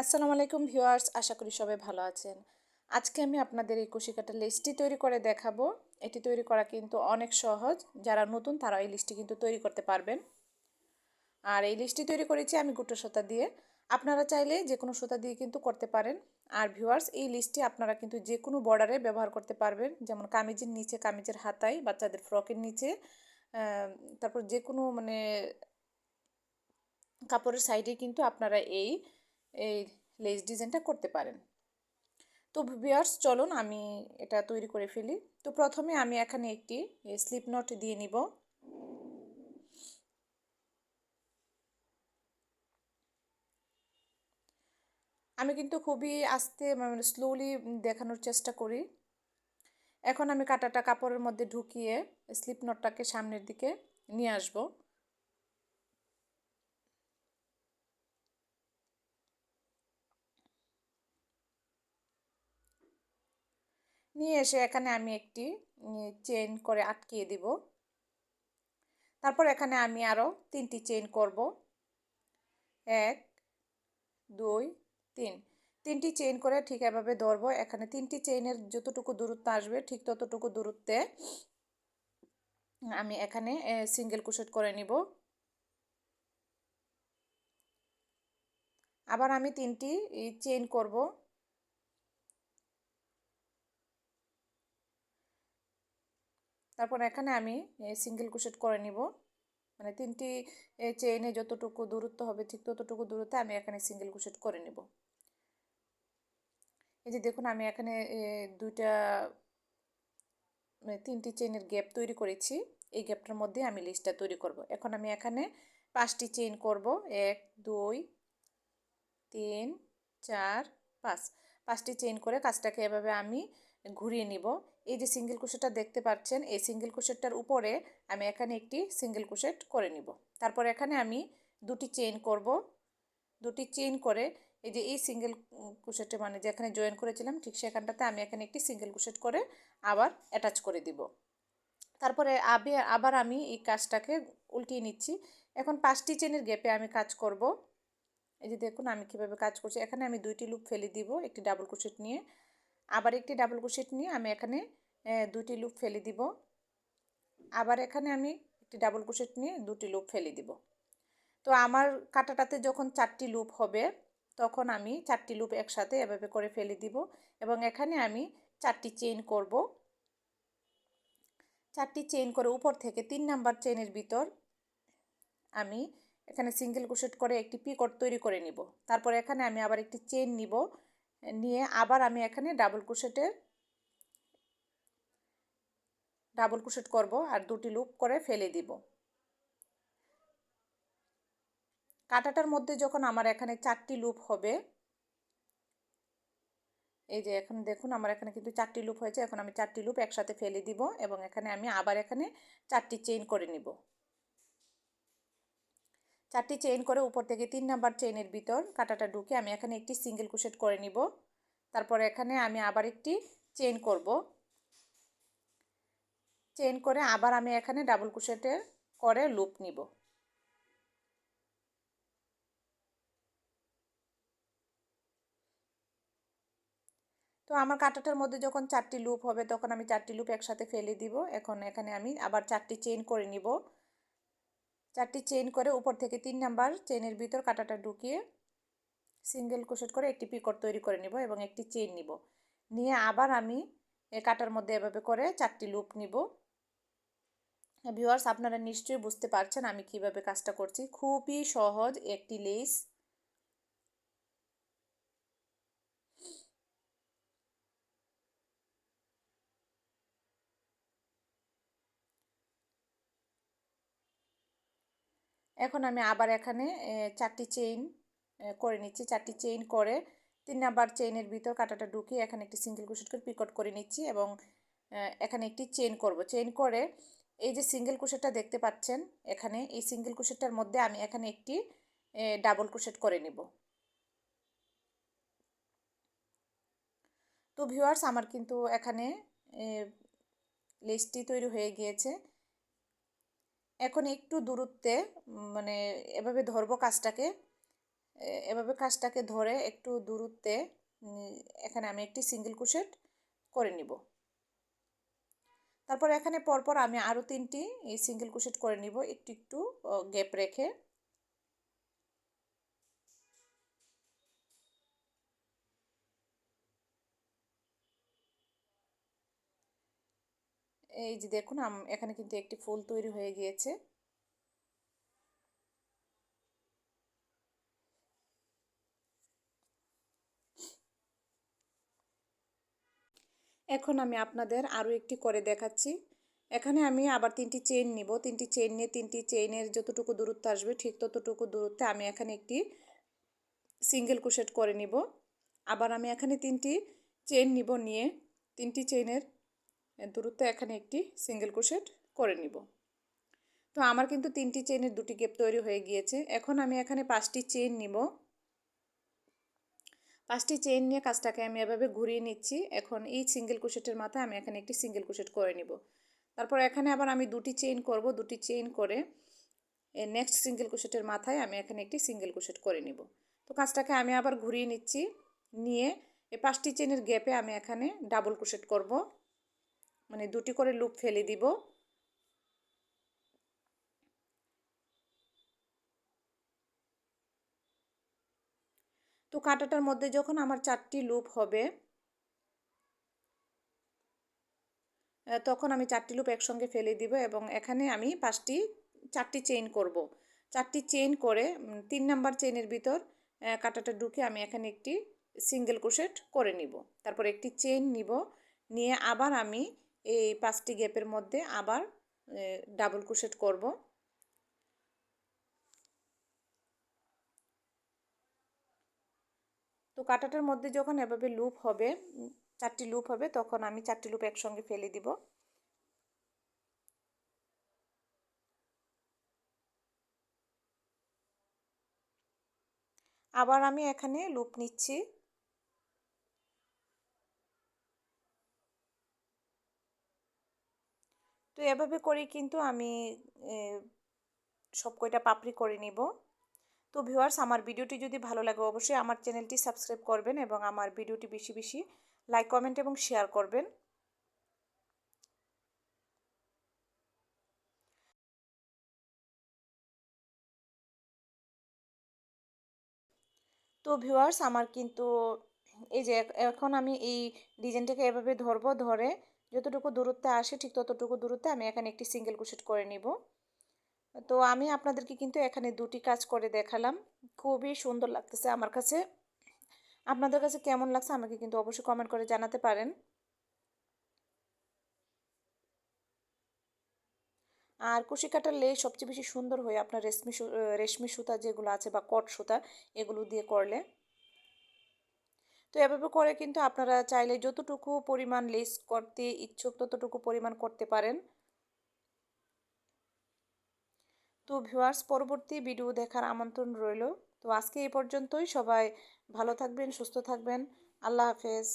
আসসালামু আলাইকুম ভিউয়ার্স, আশা করি সবাই ভালো আছেন। আজকে আমি আপনাদের এই কুশি কাটা লিস্টটি তৈরি করে দেখাবো। এটি তৈরি করা কিন্তু অনেক সহজ। যারা নতুন, তারা এই লিস্টটি কিন্তু তৈরি করতে পারবেন। আর এই লিস্টটি তৈরি করেছি আমি গুটো সুতা দিয়ে। আপনারা চাইলে যে কোনো সুতা দিয়ে কিন্তু করতে পারেন। আর ভিউয়ার্স, এই লিস্টটি আপনারা কিন্তু যে কোনো বর্ডারে ব্যবহার করতে পারবেন। যেমন কামিজের নিচে, কামিজের হাতায়, বাচ্চাদের ফ্রকের নিচে তারপর যে কোনো মানে কাপড়ের সাইডে কিন্তু আপনারা এই এই লেস ডিজাইনটা করতে পারেন। তো ভিউয়ার্স চলুন আমি এটা তৈরি করে ফেলি। তো প্রথমে আমি এখানে একটি স্লিপ নট দিয়ে নিব। আমি কিন্তু খুবই আস্তে মানে স্লোলি দেখানোর চেষ্টা করি। এখন আমি কাটাটা কাপড়ের মধ্যে ঢুকিয়ে স্লিপ নটটাকে সামনের দিকে নিয়ে আসব। নিয়ে এসে এখানে আমি একটি চেন করে আটকিয়ে দিব। তারপর এখানে আমি আরও তিনটি চেন করব। এক, দুই, তিন। তিনটি চেইন করে ঠিক এভাবে ধরবো। এখানে তিনটি চেইনের যতটুকু দূরত্ব আসবে, ঠিক ততটুকু দূরত্বে আমি এখানে সিঙ্গেল কুশেট করে নিব। আবার আমি তিনটি চেইন করব। তারপর এখানে আমি সিঙ্গেল কুশেট করে নিব। মানে তিনটি চেইনে যতটুকু দূরত্ব হবে, ঠিক ততটুকু দূরত্বে আমি এখানে সিঙ্গেল কুশেট করে নিব। এই যে দেখুন, আমি এখানে দুইটা মানে তিনটি চেইনের গ্যাপ তৈরি করেছি। এই গ্যাপটার মধ্যে আমি লিস্টটা তৈরি করব। এখন আমি এখানে পাঁচটি চেইন করব। এক, দুই, তিন, চার, পাঁচ। পাঁচটি চেইন করে কাজটাকে এভাবে আমি ঘুরিয়ে নিব। এই যে সিঙ্গেল কুশেটটা দেখতে পাচ্ছেন, এই সিঙ্গেল কুশেটটার উপরে আমি এখানে একটি সিঙ্গেল কুশেট করে নিব। তারপর এখানে আমি দুটি চেইন করব। দুটি চেইন করে এই যে এই সিঙ্গেল কুশেটে মানে যেখানে জয়েন করেছিলাম, ঠিক সেখানটাতে আমি এখানে একটি সিঙ্গেল কুশেট করে আবার অ্যাটাচ করে দিব। তারপরে আবে, আবার আমি এই কাজটাকে উল্টিয়ে নিচ্ছি। এখন পাঁচটি চেনের গ্যাপে আমি কাজ করব। এই যে দেখুন আমি কীভাবে কাজ করছি। এখানে আমি দুইটি লুপ ফেলে দিব, একটি ডাবল কুশেট নিয়ে। আবার একটি ডাবল ক্রোশেট নিয়ে আমি এখানে দুটি লুপ ফেলে দিব। আবার এখানে আমি একটি ডাবল ক্রোশেট নিয়ে দুটি লুপ ফেলে দিব। তো আমার কাটাটাতে যখন চারটি লুপ হবে, তখন আমি চারটি লুপ একসাথে এভাবে করে ফেলে দিব এবং এখানে আমি চারটি চেইন করব। চারটি চেইন করে উপর থেকে তিন নাম্বার চেইনের ভিতর আমি এখানে সিঙ্গেল ক্রোশেট করে একটি পিকট তৈরি করে নিব। তারপর এখানে আমি আবার একটি চেইন নিব। নিয়ে আবার আমি এখানে ডাবল ক্রোশেটের ডাবল ক্রোশেট করব আর দুটি লুপ করে ফেলে দিব। কাটাটার মধ্যে যখন আমার এখানে চারটি লুপ হবে, এই যে এখন দেখুন আমার এখানে কিন্তু চারটি লুপ হয়েছে, এখন আমি চারটি লুপ একসাথে ফেলে দিব এবং এখানে আমি আবার এখানে চারটি চেইন করে নিব। চারটি চেইন করে উপর থেকে তিন নাম্বার চেইনের ভিতর কাটাটা ঢুকে আমি এখানে একটি সিঙ্গেল কুশেট করে নিব। তারপর এখানে আমি আবার একটি চেইন করব। চেইন করে আবার আমি এখানে ডাবল কুশেটে করে লুপ নিব। তো আমার কাটাটার মধ্যে যখন চারটি লুপ হবে তখন আমি চারটি লুপ একসাথে ফেলে দিব। এখন এখানে আমি আবার চারটি চেইন করে নিব। চারটি চেইন করে উপর থেকে তিন নাম্বার চেইনের ভিতর কাটাটা ঢুকিয়ে সিঙ্গেল ক্রোশেট করে একটি পিকট তৈরি করে নিব এবং একটি চেইন নিব। নিয়ে আবার আমি এ কাটার মধ্যে এভাবে করে চারটি লুপ নিব। ভিউয়ার্স আপনারা নিশ্চয়ই বুঝতে পারছেন আমি কীভাবে কাজটা করছি। খুবই সহজ, একটি লেস এখন আমি আবার এখানে চারটি চেইন করে নিচ্ছি। চারটি চেইন করে তিন নাম্বার চেইনের ভিতর কাটাটা ঢুকিয়ে এখানে একটি সিঙ্গেল কুশেট করে পিকট করে নিচ্ছি এবং এখানে একটি চেইন করব। চেইন করে এই যে সিঙ্গেল কুশেটটা দেখতে পাচ্ছেন, এখানে এই সিঙ্গেল কুশেটটার মধ্যে আমি এখানে একটি ডাবল কুশেট করে নিব। তো ভিউয়ার্স আমার কিন্তু এখানে লেসটি তৈরি হয়ে গিয়েছে। এখন একটু দূরত্বে মানে এভাবে ধরবো কাজটাকে এভাবে কাজটাকে ধরে একটু দূরত্বে এখানে আমি একটি সিঙ্গেল কুশেট করে নিব। তারপর এখানে পরপর আমি আরও তিনটি এই সিঙ্গেল কুশেট করে নিব, একটু একটু গ্যাপ রেখে। এই যে দেখুন এখানে কিন্তু একটি ফুল তৈরি হয়ে গিয়েছে। এখন আমি আপনাদের আরও একটি করে দেখাচ্ছি। এখানে আমি আবার তিনটি চেইন নিব। তিনটি চেইন নিয়ে তিনটি চেইনের যতটুকু দূরত্ব আসবে, ঠিক ততটুকু দূরত্বে আমি এখানে একটি সিঙ্গেল কুশেট করে নিব। আবার আমি এখানে তিনটি চেইন নিব নিয়ে, তিনটি চেইনের দূরত্বে এখানে একটি সিঙ্গেল কুশেট করে নিব। তো আমার কিন্তু তিনটি চেইনের দুটি গেপ তৈরি হয়ে গিয়েছে। এখন আমি এখানে পাঁচটি চেইন নিব। পাঁচটি চেইন নিয়ে কাজটাকে আমি এভাবে ঘুরিয়ে নিচ্ছি। এখন এই সিঙ্গেল কুশেটের মাথায় আমি এখানে একটি সিঙ্গেল কুশেট করে নিব। তারপর এখানে আবার আমি দুটি চেইন করব, দুটি চেইন করে নেক্সট সিঙ্গেল কুশেটের মাথায় আমি এখানে একটি সিঙ্গেল কুশেট করে নিব। তো কাজটাকে আমি আবার ঘুরিয়ে নিচ্ছি। নিয়ে এই পাঁচটি চেনের গ্যাপে আমি এখানে ডাবল কুশেট করব। মানে দুটি করে লুপ ফেলে দিব। তো কাঁটাটার মধ্যে যখন আমার চারটি লুপ হবে তখন আমি চারটি লুপ একসঙ্গে ফেলে দিব এবং এখানে আমি পাঁচটি, চারটি চেইন করব। চারটি চেইন করে তিন নাম্বার চেইনের ভিতর কাঁটাটা ঢুকে আমি এখানে একটি সিঙ্গেল ক্রোশেট করে নিব। তারপর একটি চেইন নিব। নিয়ে আবার আমি এই পাঁচটি গ্যাপের মধ্যে আবার ডাবল ক্রোশেট করব। তো কাঁটাটার মধ্যে যখন এভাবে লুপ হবে চারটি লুপ হবে, তখন আমি চারটি লুপ একসঙ্গে ফেলে দিব। আবার আমি এখানে লুপ নিচ্ছি। তো এভাবে করেই কিন্তু আমি সব কয়টা পাপড়ি করে নিব। তো ভিউয়ার্স আমার ভিডিওটি যদি ভালো লাগে অবশ্যই আমার চ্যানেলটি সাবস্ক্রাইব করবেন এবং আমার ভিডিওটি বেশি বেশি লাইক কমেন্ট এবং শেয়ার করবেন। তো ভিউয়ার্স আমার কিন্তু এই যে, এখন আমি এই ডিজাইনটাকে এভাবে ধরবো, ধরে যতটুকু দূরত্বে আসে, ঠিক ততটুকু দূরত্বে আমি এখানে একটি সিঙ্গেল কুশেট করে নিব। তো আমি আপনাদেরকে কিন্তু এখানে দুটি কাজ করে দেখালাম। খুবই সুন্দর লাগতেছে আমার কাছে। আপনাদের কাছে কেমন লাগছে আমাকে কিন্তু অবশ্যই কমেন্ট করে জানাতে পারেন। আর কুশি কাটার লে সবচেয়ে বেশি সুন্দর হয় আপনার রেশমি রেশমি সুতা যেগুলো আছে বা কট সুতা, এগুলো দিয়ে করলে। তো এভাবে করে কিন্তু আপনারা চাইলে যতটুকু পরিমাণ লেস করতে ইচ্ছুক ততটুকু পরিমাণ করতে পারেন। তো ভিউয়ার্স পরবর্তী ভিডিও দেখার আমন্ত্রণ রইল। তো আজকে এই পর্যন্তই। সবাই ভালো থাকবেন, সুস্থ থাকবেন। আল্লাহ হাফেজ।